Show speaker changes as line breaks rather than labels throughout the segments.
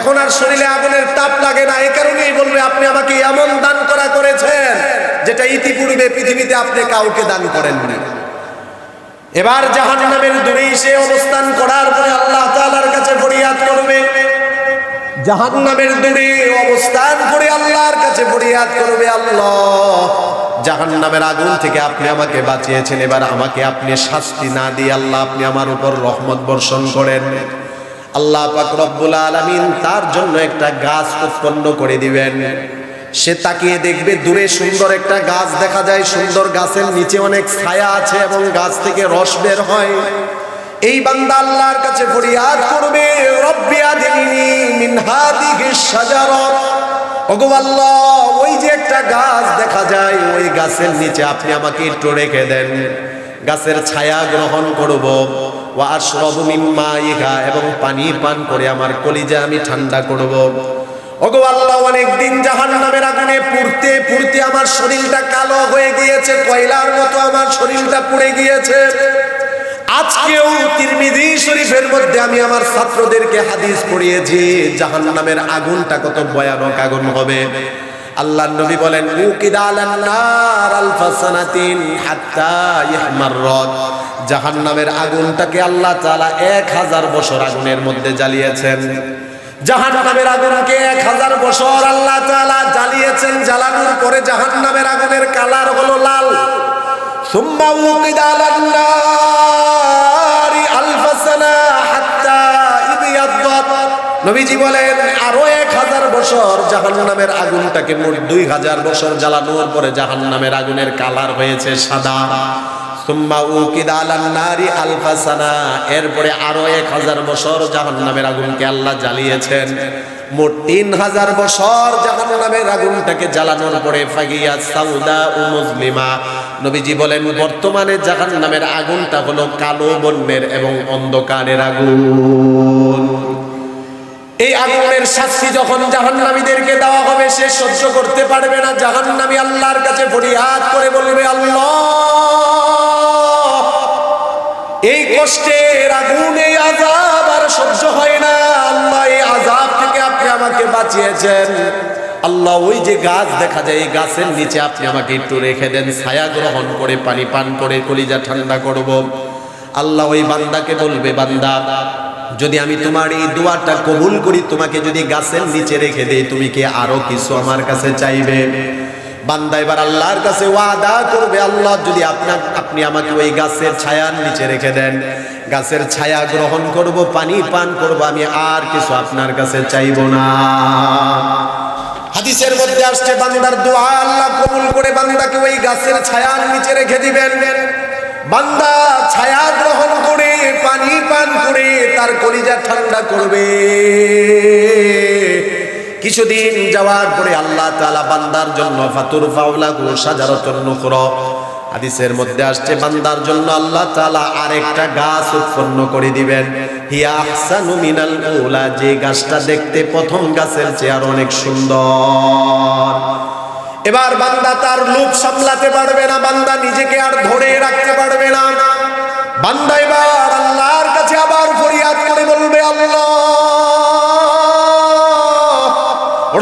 এখন আর শরীরে আগুনের তাপ লাগে না এই কারণেই বলবে, আপনি আমাকে এমন দান করা করেছেন, যেটা ইতিপূর্বে পৃথিবীতে আপনি কাউকে দান করেননি। এবার জাহান নামের দূরে সে অবস্থান করার পরে আল্লাহ তাআলার কাছে ফরিয়াদ করবে। জাহান নামের দূরে অবস্থান করে আল্লাহর কাছে ফরিয়াদ করবে, আল্লাহ জাহান নামের আগুন থেকে আপনি আমাকে বাঁচিয়েছেন, এবার আমাকে আপনি শাস্তি না দিয়ে আল্লাহ আপনি আমার উপর রহমত বর্ষণ করেন। আল্লাহ পাক রব্বুল আলামিন তার জন্য একটা গাছ উৎপন্ন করে দিবেন। সে তাকিয়ে দেখবে দূরে সুন্দর একটা গাছ দেখা যায়, সুন্দর গাছের নিচে অনেক ছায়া আছে এবং গাছ থেকে রস বের হয়। এই বান্দা আল্লাহর কাছে ফরিয়াদ করবে ওই যে একটা গাছ দেখা যায়, ওই গাছের নিচে আপনি আমাকে একটু রেখে দেন। গাছের ছায়া গ্রহণ করব। ওয়া এবং পানি পান করে আমার কলিজা আমি ঠান্ডা করব। ওগো আল্লাহ অনেকদিন জাহান্নামের আগুনে পুড়তে পুড়তে আমার শরীরটা কালো হয়ে গিয়েছে, কয়লার মতো আমার শরীরটা পুড়ে গিয়েছে। আজকেও মধ্যে আমি আমার ছাত্রদেরকে হাদিস পড়িয়েছি, জাহান্নামের আগুনটা কত ভয়ানক আগুন হবে। আল্লাহ নবী বলেন জাহান্নামের আগুনটাকে আল্লাহ তাআলা 1000 বছর আগুনের মধ্যে জ্বালিয়েছেন জাহান্নামের আগুনকে 1000 বছর আল্লাহ তাআলা জ্বালিয়েছেন জ্বালানোর পরে জাহান্নামের আগুনের কালার হলো লাল ثم وقد على النار ألف سنة حتى ابيضت নবীজি বলেন আরো এক হাজার বছর জাহান্নামের আগুনটাকে মোট দুই হাজার বছর জ্বালানোর পরে জাহান্নামের আগুনের কালার হয়েছে সাদা এরপরে আরও এক হাজার বছর জাহান্নামের আগুনকে আল্লাহ জ্বালিয়েছেন। মোট তিন হাজার বছর জাহান্নামের আগুনটাকে জ্বালানোর পরে ফাগিয়া সাউদা ও মুসলিমা। নবীজি বলেন, বর্তমানে জাহান্নামের আগুনটা হলো কালো বন্যের এবং অন্ধকারের আগুন। এই আগুনের শাস্তি যখন জাহান্নামীদেরকে দেওয়া হবে, সে সহ্য করতে পারবে না। জাহান্নামী আল্লাহর কাছে ফরিয়াদ করে বলবে, আল্লাহ, এই কষ্টের আগুন আজাব আর সহ্য হয় না। আল্লাহ, এই আজাব থেকে আপনি আমাকে বাঁচিয়েছেন। আল্লাহ, ওই যে গাছ দেখা যায়, এই গাছের নিচে আপনি আমাকে একটু রেখে দেন। ছায়া গ্রহণ করে, পানি পান করে, কলিজা ঠান্ডা করব। আল্লাহ ওই বান্দাকে বলবে, বান্দা যদি আমি তোমার এই দোয়াটা কবুল করি, তোমাকে যদি গাছের নিচে রেখে দেই, তুমি কি আরও কিছু আমার কাছে চাইবে? বান্দা এবার আল্লাহর কাছে ওয়াদা করবে, আল্লাহ যদি আপনার আপনি আমাকে ওই গাছের ছায়ার নিচে রেখে দেন, গাছের ছায়া গ্রহণ করব, পানি পান করব, আমি আর কিছু আপনার কাছে চাইব না। হাদিসের মধ্যে আসছে, বান্দার দোয়া আল্লাহ কবুল করে বান্দাকে ওই গাছের ছায়ার নিচে রেখে দিবেন। বান্দা ছায়া গ্রহণ করে, পানি পান করে, তার কলিজা ঠান্ডা করবে। কিছুদিন যাওয়ার পরে আল্লাহ তাআলা বান্দার জন্য ফাতুর ফাউলা গো সাজারতন নুকর হাদিসের মধ্যে আসছে, বান্দার জন্য আল্লাহ তাআলা আরেকটা গাছ উৎপন্ন করে দিবেন। হিয়া মিনাল যে গাছটা দেখতে প্রথম গাছের চেয়ে আর অনেক সুন্দর। এবার বান্দা তার লোভ সামলাতে পারবে না, বান্দা নিজেকে আর ধরে রাখতে পারবে না। বান্দা এবার আল্লাহর কাছে আবার ফরিয়াদ করে বলবে, আল্লাহ,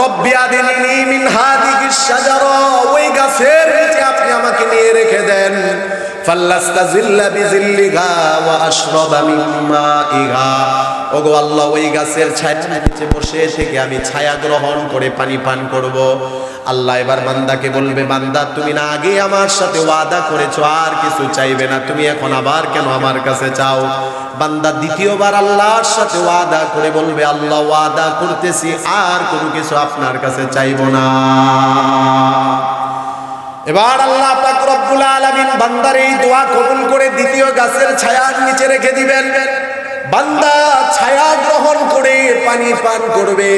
রব্বি আদিনি হাদিহি শাজারা, ওই গাছের আপনি আমাকে নিয়ে রেখে দেন। ওগো আল্লাহ, ওই গাছের ছায়ার নিচে বসে থেকে আমি ছায়া গ্রহণ করে পানি পান করব। আল্লাহ এবার বান্দাকে বলবে, বান্দা, তুমি না আগে আমার সাথে ওয়াদা করেছ, আর কিছু চাইবে না। তুমি এখন আবার কেন আমার কাছে চাও? বান্দা দ্বিতীয়বার আল্লাহর সাথে ওয়াদা করে বলবে, আল্লাহ, ওয়াদা করতেছি, আর কোনো কিছু আপনার কাছে চাইব না। এবার আল্লাহ পাক রব্বুল আলামিন বান্দার এই দোয়া কবুল করে দ্বিতীয় গাছের ছায়ার নিচে রেখে দিবেন। বান্দা ছায়া গ্রহণ করে পানি পান করবে।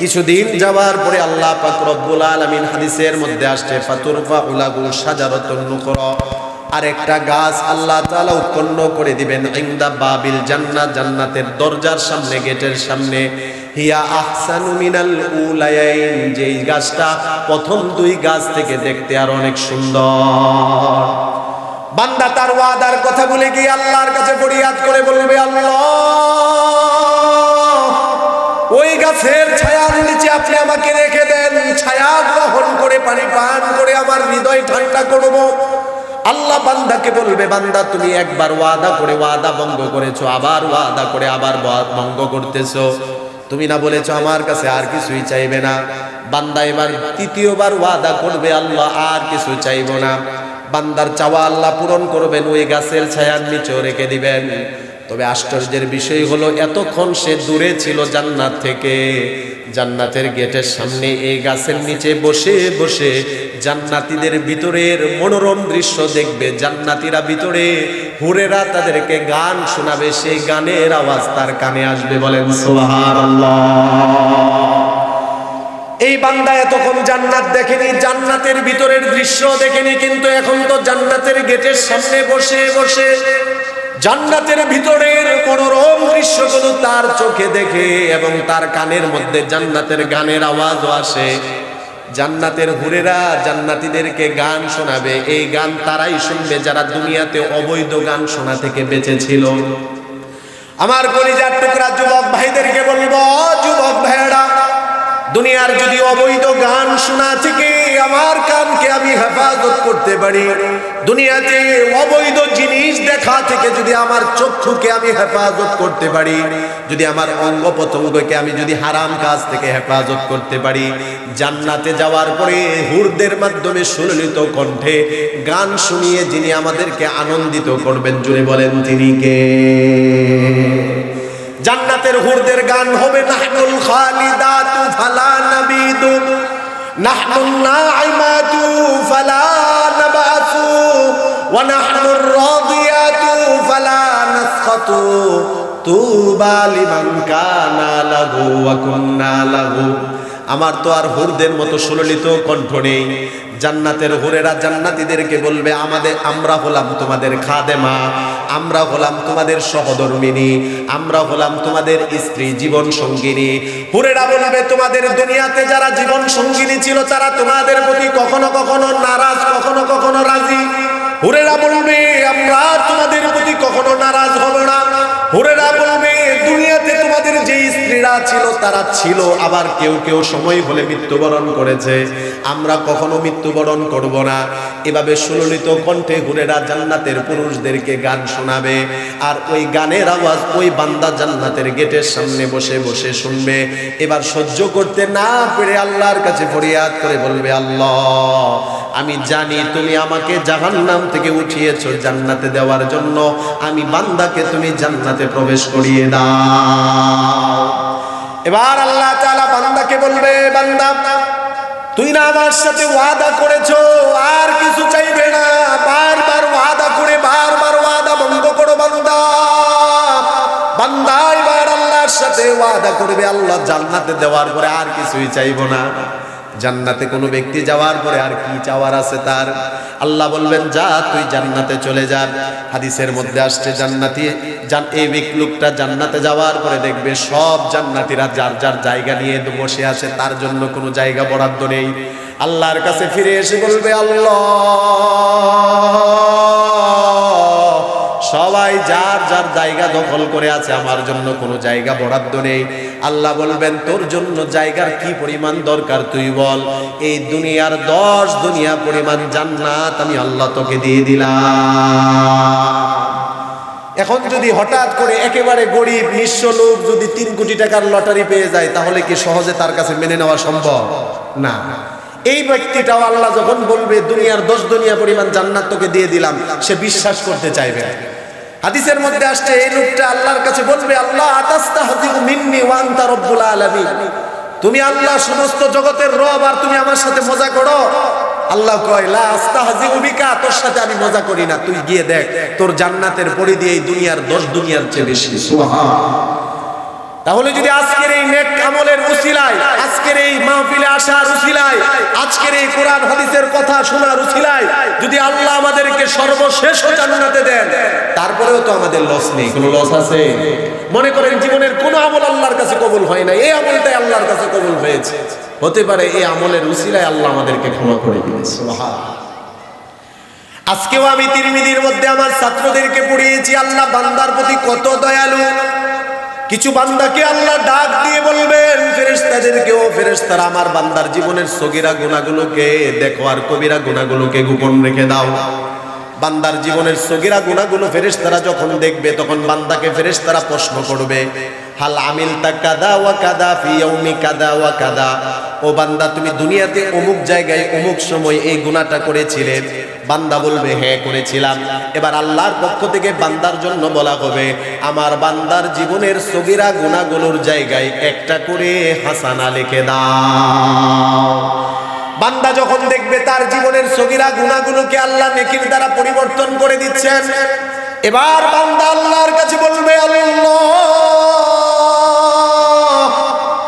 কিছুদিন যাওয়ার পরে আল্লাহ পাক রব্বুল আলামিন হাদিসের মধ্যে আসছে, ফাতুরফা উলাগু সাজারাতুন নুকরা। আরেকটা গাছ আল্লাহ তাআলা উৎপন্ন করে দিবেন ইনদা বাবিল জান্নাত, জান্নাতের দরজার সামনে, গেটের সামনে। হিয়া আহসানু মিনাল উলায়াইন যেই গাছটা প্রথম দুই গাছ থেকে দেখতে আর অনেক সুন্দর। বান্দা তার ওয়াদার কথা বলে গিয়ে আল্লাহর কাছে ফরিয়াদ করে বলবে, আল্লাহ, ওই গাছের ছায়ার নিচে আপনি আমাকে রেখে দেন। ছায়া গ্রহণ করে পানি পান করে আমার হৃদয় ঠান্ডা করব। আল্লাহ বান্দাকে বলবে, বান্দা, তুমি একবার ওয়াদা করে, ওয়াদা ভঙ্গ করেছ, আবার ওয়াদা করে, আবার ভঙ্গ করতেছো। তুমি না বলেছ, আমার কাছে আর কিছুই চাইবে না। বান্দা এবার তৃতীয়বার ওয়াদা করবে, আল্লাহ আর কিছু চাইব না। বান্দার চাওয়া আল্লাহ পূরণ করবেন, ওই গাছের ছায়ার নিচেও রেখে দিবেন। তবে আশ্চর্যের বিষয় হলো, এতক্ষণ সে দূরে ছিল জান্নাত থেকে। জান্নাতের গেটের সামনে এই গাছের নিচে বসে বসে জান্নাতীদের ভিতরের মনোরম দৃশ্য দেখবে। জান্নাতীরা ভিতরে হুরেরা তাদেরকে গান শোনাবে, সেই গানের আওয়াজ তার কানে আসবে বলেন, সুবহানাল্লাহ। এই বান্দা এতক্ষণ জান্নাত দেখেনি, জান্নাতের ভিতরের দৃশ্য দেখেনি, কিন্তু এখন তো জান্নাতের গেটের সামনে বসে বসে জান্নাতের ভিতরের মনোরম দৃশ্যগুলো তার চোখে দেখে এবং তার কানের মধ্যে জান্নাতের গানের আওয়াজও আসে। জান্নাতের হুরেরা জান্নাতীদেরকে গান শোনাবে, এই গান তারাই শুনবে যারা দুনিয়াতে অবৈধ গান শোনা থেকে বেঁচে ছিল আমার কলিজার টুকরা যুবক ভাইদেরকে বলব "ও যুবক ভাইয়েরা দুনিয়ার যদি অবৈধ গান শোনা থেকে আমার কানকে আমি হেফাজত করতে পারি, দুনিয়াতে অবৈধ জিনিস দেখা থেকে যদি আমার চক্ষুকে আমি হেফাজত করতে পারি, যদি আমার অঙ্গ প্রত্যঙ্গকে আমি যদি হারাম কাজ থেকে হেফাজত করতে পারি, জান্নাতে যাওয়ার পরে হুরদের মাধ্যমে সুললিত কণ্ঠে গান শুনিয়ে যিনি আমাদেরকে আনন্দিত করবেন জুড়ে বলেন তিনি কে? জান্নাতের হুরদের গান হবে, নাহনুল খালিদাতু ফালা নাবিদু, নাহনুন নাইমাতু ফালা নাবাসু, ওয়া নাহনুর রাদিয়াতু ফালা নাসখাতু, তুবা লিমান কানা লাহু ওয়া কুন্না লাহু। আমার তো আর হুরদের মতো সুললিত কণ্ঠ নেই। জান্নাতের হুরেরা জান্নাতীদেরকে বলবে, আমাদের, আমরা হলাম তোমাদের খাদেমা, আমরা হলাম তোমাদের সহধর্মিনী, আমরা হলাম তোমাদের স্ত্রী জীবন সঙ্গিনী। হুরেরা বলবে, তোমাদের দুনিয়াতে যারা জীবন সঙ্গিনী ছিল, তারা তোমাদের প্রতি কখনো কখনো নারাজ, কখনো কখনো রাজি। হুরেরা বলবে, আমরা তোমাদের প্রতি কখনো নারাজ হব না। হুরেরা বলবে দুনিয়াতে তোমাদের যে স্ত্রীরা ছিল, তারা ছিল। আবার কেউ কেউ সময় হলে মৃত্যুবরণ করেছে। আমরা কখনো মৃত্যুবরণ করব না। এভাবে সুললিত কণ্ঠে হুরেরা জান্নাতের পুরুষদেরকে গান শোনাবে। আর ওই গানের আওয়াজ ওই বান্দা জান্নাতের গেটের সামনে বসে বসে শুনবে। এবার সহ্য করতে না পেরে আল্লাহর কাছে ফরিয়াদ করে বলবে, আল্লাহ আমি জানি তুমি আমাকে জাহান্নাম থেকে উঠিয়েছো জান্নাতে দেওয়ার জন্য। আমি বান্দাকে তুমি জান্নাতে প্রবেশ করিয়ে দাও। এবার আল্লাহ তাআলা বান্দাকে বলবে, বান্দা, তুই না আমার সাথে ওয়াদা করেছ, আর কিছু চাইবে না। বারবার ওয়াদা করে, বারবার ওয়াদা ভঙ্গ করো, বান্দা। বান্দা, এবার আল্লাহর সাথে ওয়াদা করবে, আল্লাহ জান্নাতে দেওয়ার পরে আর কিছুই চাইব না। জান্নাতে কোনো ব্যক্তি যাওয়ার পরে আর কি চাওয়ার আছে তার? আল্লাহ বলবেন, যা, তুই জান্নাতে চলে যা। হাদিসের মধ্যে আসছে, জান্নাতি, জান, এই লোকটা জান্নাতে যাওয়ার পরে দেখবে সব জান্নাতিরা যার যার জায়গা নিয়ে বসে আছে, তার জন্য কোনো জায়গা বরাদ্দ নেই। আল্লাহর কাছে ফিরে এসে বলবে, আল্লাহ! সবাই যার যার জায়গা দখল করে আছে, আমার জন্য কোনো জায়গা বরাদ্দ নেই। আল্লাহ বলবেন, তোর জন্য জায়গার কি পরিমাণ দরকার তুই বল। এই দুনিয়ার দশ দুনিয়া পরিমাণ জান্নাত আমি আল্লাহ তোকে দিয়ে দিলাম। এখন যদি হঠাৎ করে একেবারে গরিব, নিঃস্ব লোক যদি তিন কোটি টাকার লটারি পেয়ে যায়, তাহলে কি সহজে তার কাছে মেনে নেওয়া সম্ভব? না। এই ব্যক্তিটাও আল্লাহ যখন বলবে, দুনিয়ার দশ দুনিয়া পরিমাণ জান্নাত তোকে দিয়ে দিলাম, সে বিশ্বাস করতে চাইবে। হাদিসের মধ্যে আসছে, এই লোকটা আল্লাহর কাছে বলবে, আল্লাহ মিন্নি ওয়ান আনতা রব্বুল আলামিন। তুমি আল্লাহ সমস্ত জগতের রব আর তুমি আমার সাথে মজা করো। আল্লাহ কয়, লা আস্তাহজিউ বিকা, তোর সাথে আমি মজা করি না। তুই গিয়ে দেখ, তোর জান্নাতের পরিধি এই দুনিয়ার দশ দুনিয়ার চেয়ে বেশি। তাহলে যদি আজকের এই নেক আমলের উসিলায় আজকের এই মাহফিলে আসার উসিলায় আজকের এই কোরআন হাদিসের কথা শোনার উসিলায় যদি আল্লাহ আমাদেরকে সর্বশেষ জান্নাতে দেন তারপরেও তো আমাদের লস নেই। কোনো লস আছে? মনে করেন জীবনের কোনো আমল আল্লাহর কাছে কবুল হয় না এই আমলটাই আল্লাহর কাছে কবুল হয়েছে। হতে পারে এই আমলের উসিলায় আল্লাহ আমাদেরকে ক্ষমা করে সুবহানাল্লাহ আজকেও আমি তিরমিদির মধ্যে আমার ছাত্রদেরকে পড়িয়েছি আল্লাহ বান্দার প্রতি কত দয়ালু। কিছু বান্দাকে আল্লাহ ডাক দিয়ে বলবেন, ফেরেশতাদেরকেও, ফেরেশতারা আমার বান্দার জীবনের সগিরা গুণাগুলোকে দেখো আর কবিরা গুণাগুলোকে গোপন রেখে দাও। বান্দার জীবনের সগিরা গুণাগুলো ফেরেস্তারা যখন দেখবে, তখন বান্দাকে ফেরেস্তারা প্রশ্ন করবে, হাল আমিল তা কাদা ওয়া কাদা ফি ইয়াউমি কাদা ওয়া কাদা। ও বান্দা, তুমি দুনিয়াতে অমুক জায়গায়, অমুক সময় এই গুনাহটা করেছিলে। বান্দা বলবে হ্যাঁ করেছিলাম। এবার আল্লাহর পক্ষ থেকে বান্দার জন্য বলা হবে, আমার বান্দার জীবনের সগিরা গুণাগুলোর জায়গায় একটা করে হাসানা লিখে দাও। বান্দা যখন দেখবে তার জীবনের সগিরা গুণাগুলোকে আল্লাহ নেকির দ্বারা পরিবর্তন করে দিচ্ছেন, এবার বান্দা আল্লাহর কাছে বলবে, আল্লাহ,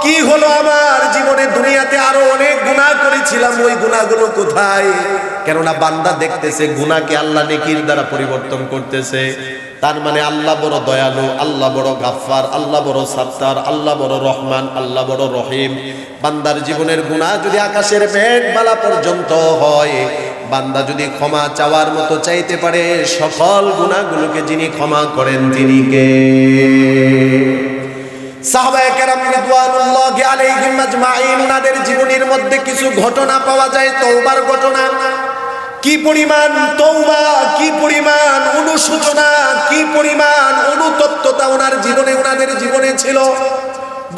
কি হলো আমার? করেছিলাম ওই গুনাহগুলো কোথায়? কেননা বান্দা দেখতেছে গুণাকে আল্লাহ নেকির দ্বারা পরিবর্তন করতেছে। তার মানে আল্লাহ বড় দয়ালু, আল্লাহ বড় গাফফার, আল্লাহ বড় সাত্তার, আল্লাহ বড় রহমান, আল্লাহ বড় রহিম। বান্দার জীবনের গুনাহ যদি আকাশের মেঘমালা পর্যন্ত হয়, বান্দা যদি ক্ষমা চাওয়ার মতো চাইতে পারে, সকল গুনাহগুলোকে যিনি ক্ষমা করেন তিনি কে? জীবনের মধ্যে কিছু ঘটনা পাওয়া যায় তৌবার পরিমাণ তৌবা কি পরিমাণ অনুশোচনা, কি পরিমাণ ওনার জীবনে ওনাদের জীবনে ছিল।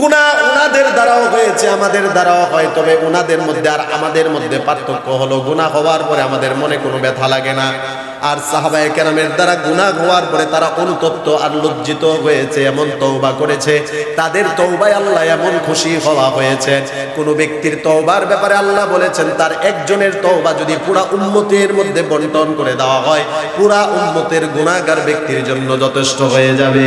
গুণা ওনাদের দ্বারাও হয়েছে, আমাদের দ্বারাও হয়। তবে ওনাদের মধ্যে আর আমাদের মধ্যে পার্থক্য হলো গুণা হওয়ার পরে আমাদের মনে কোনো ব্যথা লাগে না। আর সাহাবায়ে কেরামের দ্বারা গুনাহ হওয়ার পরে তারা অনুতপ্ত আর লজ্জিত হয়েছে, এমন তওবা করেছে। তাদের তওবায় আল্লাহ এমন খুশি হওয়া হয়েছে। কোন ব্যক্তির তওবার ব্যাপারে আল্লাহ বলেছেন, তার একজনের তওবা যদি পুরা উম্মতের মধ্যে বন্টন করে দেওয়া হয়, পুরা উম্মতের গুনাহগার ব্যক্তির জন্য যথেষ্ট হয়ে যাবে।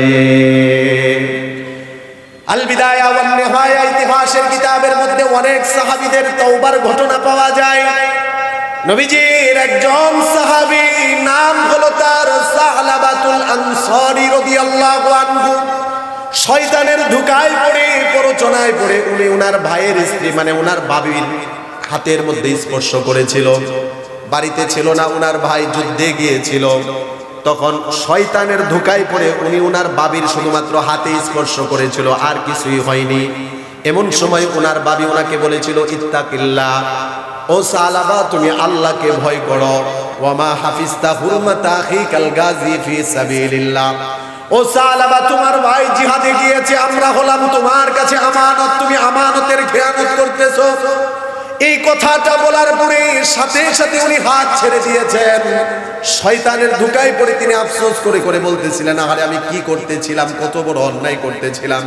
আল বিদায়া ওয়ান নিহায়া ইতিহাসের কিতাবের মধ্যে অনেক সাহাবীদের তওবার ঘটনা পাওয়া যায়। নবীজির একজন সাহাবী নাম হলো তার সাহলাবাতুল আনসারী রাদিয়াল্লাহু আনহু। শয়তানের ধোকায় পড়ে, প্ররোচনায় পড়ে উনি উনার ভাইয়ের স্ত্রী মানে উনার বাবির হাতের মধ্যে স্পর্শ করেছিল। বাড়িতে ছিল না, উনার ভাই যুদ্ধে গিয়েছিল। তখন শয়তানের ধোকায় পড়ে উনি উনার বাবির শুধুমাত্র হাতে স্পর্শ করেছিল, আর কিছুই হয়নি। এমন সময় উনার বাবি ওনাকে বলেছিল, ইত্তাকিল্লা, ও সালাবা, তুমি আল্লাহকে ভয় করো। ওয়ামা হাফিজতা হুরমাতা আখিকাল গাজী ফি সাবিলিল্লাহ। ও সালাবা, তোমার ভাই জিহাদে গিয়েছে, আমরা হলাম তোমার কাছে আমানত, তুমি আমানতের খেয়ানত করতেছো। এই কথাটা বলার পরে সাথে সাথে উনি হাত ছেড়ে দিয়েছেন। শয়তানের ধুকায় পড়ে তিনি আফসোস করে করে বলতেছিলেন আরে আমি কি করতেছিলাম? কত বড় অন্যায় করতেছিলাম।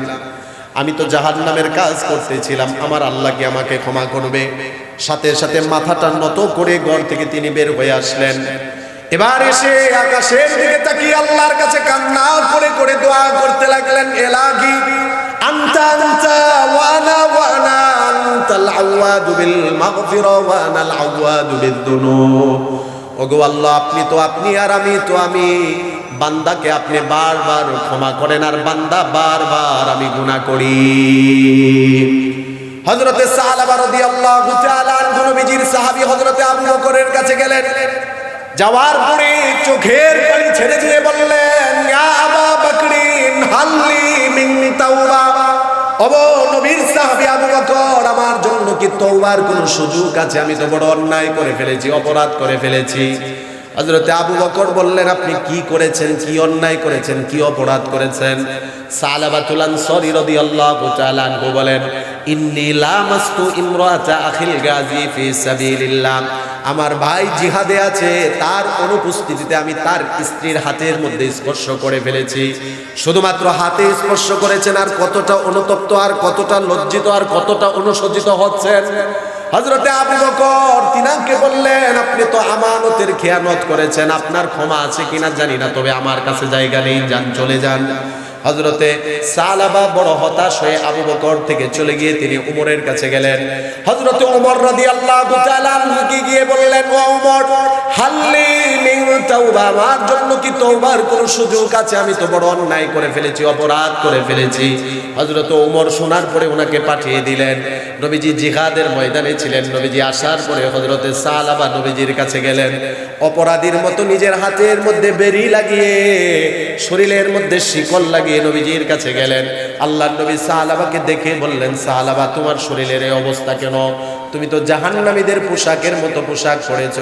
আমি তো জাহান নামের কাজ করতেছিলাম। আমার আল্লাহ কি আমাকে ক্ষমা করবে? সাথে সাথে মাথাটা নত করে ঘর থেকে তিনি বের হয়ে আসলেন। এবার এসে আকাশের দিকে তাকিয়ে আল্লাহর কাছে কান্না করে করে দোয়া করতে লাগলেন এলাহি আন্তা আন্তা, ওয়ানা আন্তাল ওগো আল্লাহ, আপনি তো আপনি আর আমি তো আমি। বান্দাকে আপনি বারবার ক্ষমা করেন আর বান্দা বারবার আমি গুনাহ করি। হযরতে সাহাবা রাদিয়াল্লাহু তাআলা আনহু নবীজির সাহাবী হযরতে আবু বকরের কাছে গেলেন। যাওয়ার পরে চোখের পানি ছেড়ে দিয়ে বললেন, ইয়া আবা হাল্লি নবীর আমার ফেলেছি, অপরাধ আবু বকর বললেন, আপনি কি করেছেন? কি অন্যায় করেছেন? কি অপরাধ করেছেন? সালাবাতুল আনসারী রাদিয়াল্লাহু তাআলা আনহু বলেন, ইন্নী লামাস্তু ইমরাতা আখিল গাজী ফি সাবিলিল্লাহ। আমার ভাই জিহাদে আছে, তার অনুপস্থিতিতে আমি তার স্ত্রীর হাতের মধ্যে স্পর্শ করে ফেলেছি। শুধুমাত্র হাতে স্পর্শ করেছেন আর কতটা অনুতপ্ত আর কতটা লজ্জিত আর কতটা অনুসজ্জিত হচ্ছেন। হজরতে আবু বকর তিনাকে বললেন, আপনি তো আমানতের খেয়ানত করেছেন, আপনার ক্ষমা আছে কিনা জানি না, তবে আমার কাছে জায়গা নেই, যান, চলে যান। হজরতে সালাবা বড় হতাশ হয়ে আবু বকর থেকে চলে গিয়ে তিনি উমরের কাছে গেলেন। হজরতে উমর তাআলা আনহুকে গিয়ে বললেন, ও উমর, হাল্লি তাওবা, আমার জন্য কি কোনো সুযোগ আছে? আমি তো বড় অন্যায় করে ফেলেছি, অপরাধ করে ফেলেছি। হযরত ওমর শোনার পরে ওনাকে পাঠিয়ে দিলেন। নবীজি জিহাদের ময়দানে ছিলেন। নবীজি আসার পরে হযরতে সালাবা নবীজির কাছে গেলেন। অপরাধীর মতো নিজের হাতের মধ্যে বেরি লাগিয়ে, শরীরের মধ্যে শিকল লাগিয়ে নিয়ে নবীজির কাছে গেলেন। আল্লাহ নবী সাহালাবাকে দেখে বললেন সাহালাবা তোমার শরীরের এই অবস্থা কেন? তুমি তো জাহান্নামীদের পোশাকের মতো পোশাক পরেছ।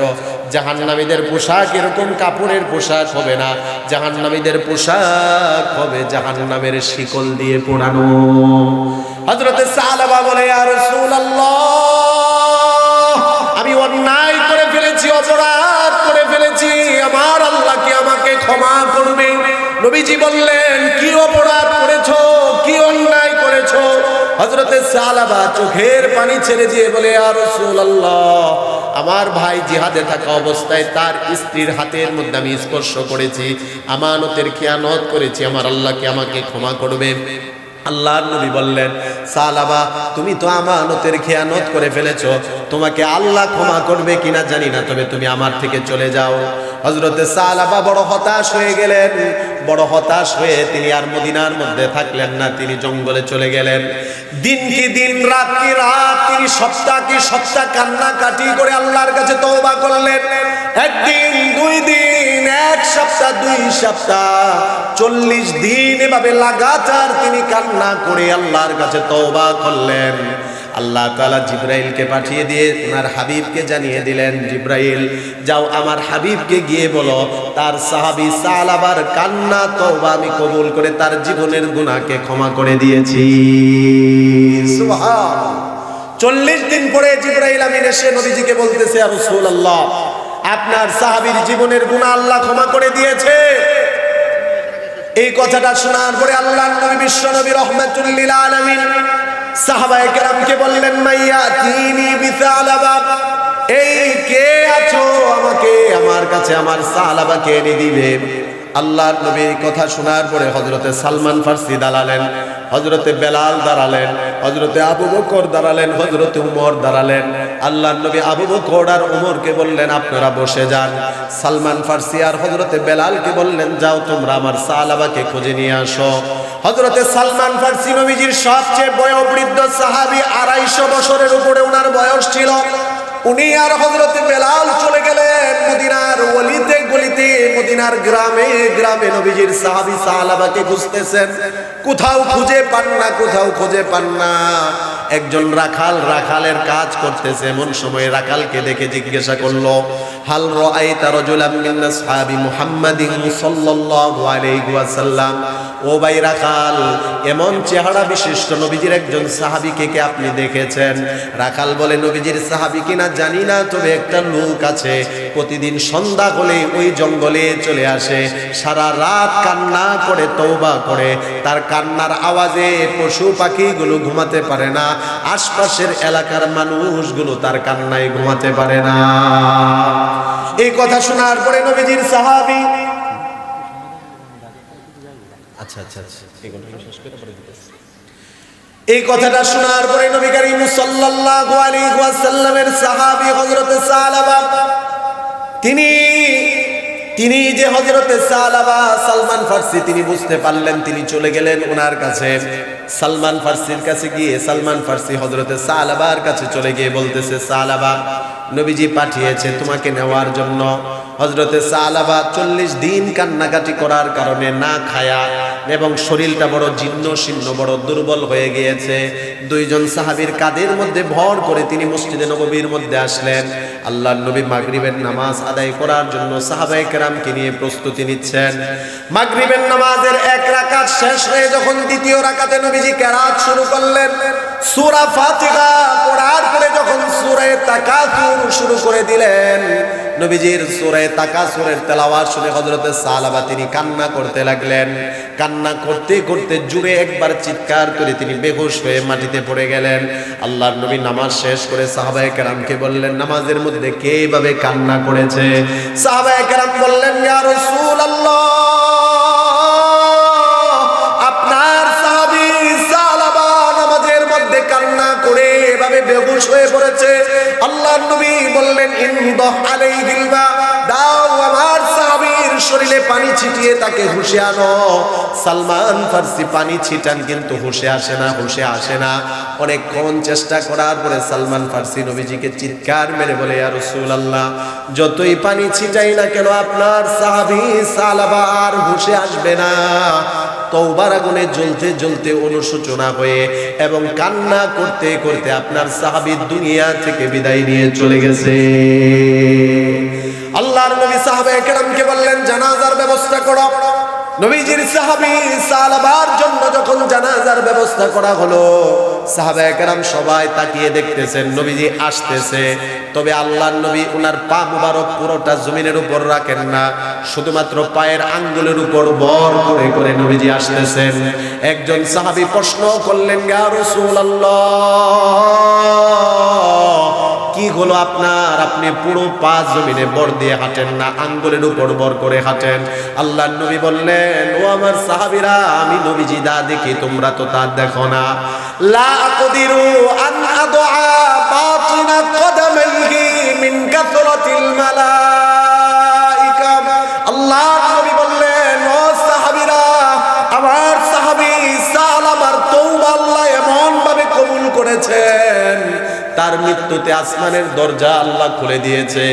জাহান্নামীদের পোশাক এরকম কাপড়ের পোশাক হবে না। জাহান্নামীদের পোশাক হবে জাহান্নামের শিকল দিয়ে পোড়ানো। হজরতে সাহালাবা বলে আর আমি অন্যায় করে ফেলেছি, অপরাধ করে ফেলেছি। আমার আল্লাহ কি আমাকে ক্ষমা করবে? নবীজি বললেন, কি অপরাধ করেছ? কি অন্যায় করেছ? হজরতে সালাবা চোখের পানি ছেড়ে দিয়ে বলে আর আমার ভাই জিহাদে থাকা অবস্থায় তার স্ত্রীর হাতের মধ্যে আমি স্পর্শ করেছি। আমানতের খেয়ানত করেছি। আমার আল্লাহকে আমাকে ক্ষমা করবে। আল্লাহর নবী বললেন সালাবা তুমি তো আমানতের খেয়ানত করে ফেলেছ। তোমাকে আল্লাহ ক্ষমা করবে কিনা জানি না, তবে তুমি আমার থেকে চলে যাও। হজরতে সালাবা বড় হতাশ হয়ে গেলেন। বড় হতাশ হয়ে তিনি আর মদিনার মধ্যে থাকলেন না, তিনি জঙ্গলে চলে গেলেন। দিন কি দিন, রাত কি রাত, তিনি সপ্তাহ কি সপ্তাহ কান্নাকাটি করে আল্লাহর কাছে তওবা করলেন। একদিন, দুই দিন, এক সপ্তাহ, দুই সপ্তাহ, চল্লিশ দিন এভাবে লাগাতার তিনি কান্না করে আল্লাহর কাছে তওবা করলেন। আল্লাহ তাআলা জিব্রাইলকে পাঠিয়ে দিয়ে ওনার হাবিবকে জানিয়ে দিলেন, জিব্রাইল, যাও আমার হাবিবকে গিয়ে বলো, তার সাহাবী সালাবার কান্না, তওবা আমি কবুল করে তার জীবনের গুনাহকে ক্ষমা করে দিয়েছি। চল্লিশ দিন পরে জিব্রাইল আমিন এসে নবীজিকে বলতেছে আর রাসূলুল্লাহ, আপনার সাহাবীর জীবনের গুনাহ আল্লাহ ক্ষমা করে দিয়েছে। এই কথাটা শোনার পরে আল্লাহ নবী, বিশ্ব নবী রহমাতুল্লিল আলামিন বললেন, মাইয়া, তিনি এই কে আছো? আমাকে, আমার কাছে আমার এনে দিবে? আল্লাহর নবী এই কথা শোনার পরে হজরতে সালমান ফার্সি দাঁড়ালেন হজরতে বেলাল দাঁড়ালেন হজরতে আবু বকর দাঁড়ালেন হজরতে উমর দাঁড়ালেন। আল্লাহর নবী আবু বকর আর উমরকে বললেন, আপনারা বসে যান। সালমান ফার্সি আর হজরতে বেলালকে বললেন, যাও, তোমরা আমার সালাবাকে খুঁজে নিয়ে আসো। হজরতে সালমান ফার্সি নবীজির সবচেয়ে বয়োবৃদ্ধ সাহাবি আড়াইশো বছরের উপরে ওনার বয়স ছিল। উনি আর হজরতে বেলাল চলে গেলেন মদিনার অলিতে গলিতে, মদিনার গ্রামে গ্রামে নবীজির সাহাবি সাহালাবাকে খুঁজতেছেন। কোথাও খুঁজে পান না, কোথাও খুঁজে পান না। একজন রাখাল রাখালের কাজ করতেছে, এমন সময় রাখালকে দেখে জিজ্ঞাসা করল, হাল রাআইতা রাজুলাম মিন আসহাবি মুহাম্মাদিন ও ভাই রাখাল, এমন চেহারা বিশিষ্ট নবীজির একজন সাহাবীকে কে আপনি দেখেছেন? রাখাল বলে, নবীজির সাহাবী কিনা জানি না, তবে একটা লোক আছে, প্রতিদিন সন্ধ্যা হলে ওই জঙ্গলে চলে আসে, সারা রাত কান্না করে তৌবা করে, তার কান্নার আওয়াজে পশু পাখিগুলো ঘুমাতে পারে না আশপাশের এলাকার মানুষগুলো তার কান্নায় ঘুমাতে পারে না। এই কথা শোনার পরে নবীজির সাহাবী আচ্ছা আচ্ছা আচ্ছা এই কথাটা শোনার পরে নবী করিম সাল্লাল্লাহু আলাইহি ওয়াসাল্লামের সাহাবী হযরত সালাবা তিনি তিনি যে হজরতে সালাবা সালমান ফার্সি, তিনি বুঝতে পারলেন, তিনি চলে গেলেন ওনার কাছে। সালমান ফার্সির কাছে গিয়ে সালমান ফার্সি হজরতে সালাবার কাছে চলে গিয়ে বলতেছে সালাবা নবীজি পাঠিয়েছে তোমাকে নেওয়ার জন্য। হজরতে সালাবা চল্লিশ দিন কান্নাকাটি করার কারণে না খায়া এবং শরীরটা বড় জীর্ণ শীর্ণ, বড় দুর্বল হয়ে গিয়েছে। দুইজন সাহাবীর কাদের মধ্যে ভর করে তিনি মসজিদে নববীর মধ্যে আসলেন। আল্লাহ নবী মাগরিবের নামাজ আদায় করার জন্য সাহাবায়ে কেরামকে নিয়ে প্রস্তুতি নিচ্ছেন। মাগরিবের নামাজের এক রাকাত শেষ হয়ে যখন দ্বিতীয় রাকাতে নবীজি কেরাত শুরু করলেন, সূরা ফাতিহা পড়ার পরে যখন সূরা তাকাসুর শুরু করে দিলেন নবীজির সূরা তাকাসুরের তেলাওয়াত শুনে হযরতে সালাবা তিনি কান্না করতে লাগলেন। কান্না করতে করতে জুড়ে একবার চিৎকার করে তিনি বেহুশ হয়ে মাটিতে পড়ে গেলেন। আল্লাহর নবী নামাজ শেষ করে সাহাবায়ে কেরামকে বললেন, নামাজের মধ্যে কে এভাবে কান্না করেছে? সাহাবায়ে কেরাম বললেন, ইয়া রাসূলুল্লাহ, আপনার সাহাবী সালাবা নামাজের মধ্যে কান্না করে এভাবে বেহুশ হয়ে পড়েছে। আল্লাহর নবী বললেন ইনদাহ শরীরে পানি ছিটিয়ে তাকে হুশে আনো। সালমান ফার্সি পানি ছিটান কিন্তু হুশে আসে না, হুশে আসে না। অনেকক্ষণ চেষ্টা করার পরে সালমান ফার্সি নবীজিকে চিৎকার মেরে বলে, ইয়া রাসূলুল্লাহ, যতই পানি ছিটাই না কেন আপনার সাহাবি সালাবা আর হুশে আসবে না? তৌবার আগুনে জ্বলতে জ্বলতে অনুশোচনা হয়ে এবং কান্না করতে করতে আপনার সাহাবি দুনিয়া থেকে বিদায় নিয়ে চলে গেছে। আল্লাহর নবী সাহাবে একরামকে বললেন, জানাজার ব্যবস্থা করো। নবীজির সাহাবী সালাবার জন্য যখন জানাজার ব্যবস্থা করা হলো, সাহাবা একরাম সবাই তাকিয়ে দেখতেছেন, নবীজি আসতেছে। তবে আল্লাহর নবী উনার পা মুবারক পুরোটা জমিনের উপর রাখেন না, শুধুমাত্র পায়ের আঙ্গুলের উপর বর করে করে নবীজি আসতেছেন। একজন সাহাবী প্রশ্ন করলেন, ইয়া রাসূলুল্লাহ কি হলো আপনার? আপনি পুরো পা জমিনে বর দিয়ে হাঁটেন না, আঙ্গুলের উপর বর করে হাঁটেন। আল্লাহ নবী বললেন, ও আমার সাহাবিরা, আমি নবীজি দা দেখি তোমরা তো তা দেখো না। লা আকদিরু আন আদআ বাতিনা কদামাইহি মিন কাথরাতিল মালাইকা। আল্লাহ নবী বললেন, ও সাহাবিরা, আমার সাহাবী সালামার তওবা আল্লাহ এমন ভাবে কবুল করেছেন তার মৃত্যুতে আসমানের দরজা আল্লাহ খুলে দিয়েছে।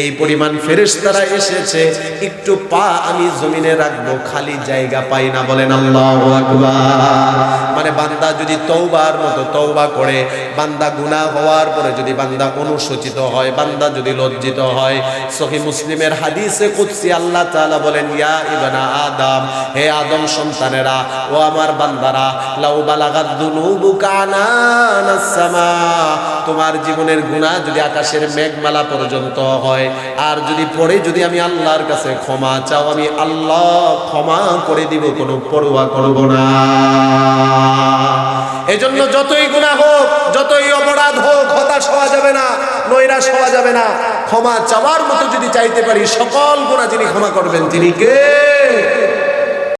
এই পরিমাণ ফেরেশতারা এসেছে। একটু পা আমি জমিনে রাখব, খালি জায়গা পাই না বলেন আল্লাহ মানে বান্দা যদি তৌবার মতো তৌবা করে, বান্দা গুনাহ হওয়ার পরে যদি বান্দা অনুসূচিত হয়, বান্দা যদি লজ্জিত হয়, সহি মুসলিমের হাদিসে কুদসি আল্লাহ তাআলা বলেন, ইয়া ইবনা আদম, হে আদম সন্তানেরা, ও আমার বান্দারা, লাউ বালাগাদ দুনুবুকা আনানাস সামা তোমার জীবনের গুনাহ যদি আকাশের মেঘমালা পর্যন্ত হয়, আর যদি পরে যদি আমি আল্লাহর কাছে ক্ষমা চাও, আমি আল্লাহ ক্ষমা করে দিব, কোনো পরোয়া করব না। এজন্য যতই গুনাহ হোক, যতই অপরাধ হোক, হতাশ হওয়া যাবে না, নৈরাশ হওয়া যাবে না। ক্ষমা চাওয়ার মতো যদি চাইতে পারি, সকল গুণা যিনি ক্ষমা করবেন, তিনি কে?